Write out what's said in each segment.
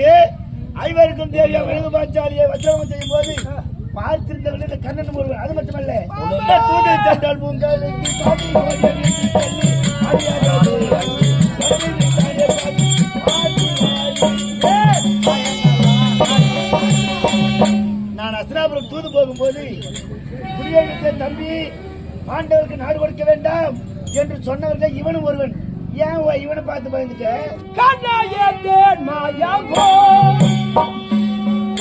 பிறகு ஐவருக்கும் தேவியா விழுது பாஞ்சாலியை வச்சவங்க செய்யும் போது பார்த்திருந்தவர்கள் இந்த கண்ணன் ஒருவர் அது மட்டுமல்ல தூது தண்டால் நான் அஸ்திராபுரம் தூது போகும்போது குடியேறிய தம்பி பாண்டவருக்கு நாடு கொடுக்க வேண்டாம் என்று சொன்னவர்கள் இவனும் ஒருவன். ஏன் இவனை பார்த்து பயந்துட்ட?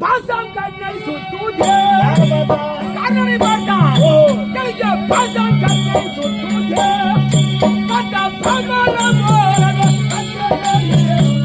பாசம் கண்ணை சுத்துதே கண்ணனை பார்த்தா எனக்கு பாசம் கண்ணை சுத்துதே கண்ண பகல போல உடனே நான்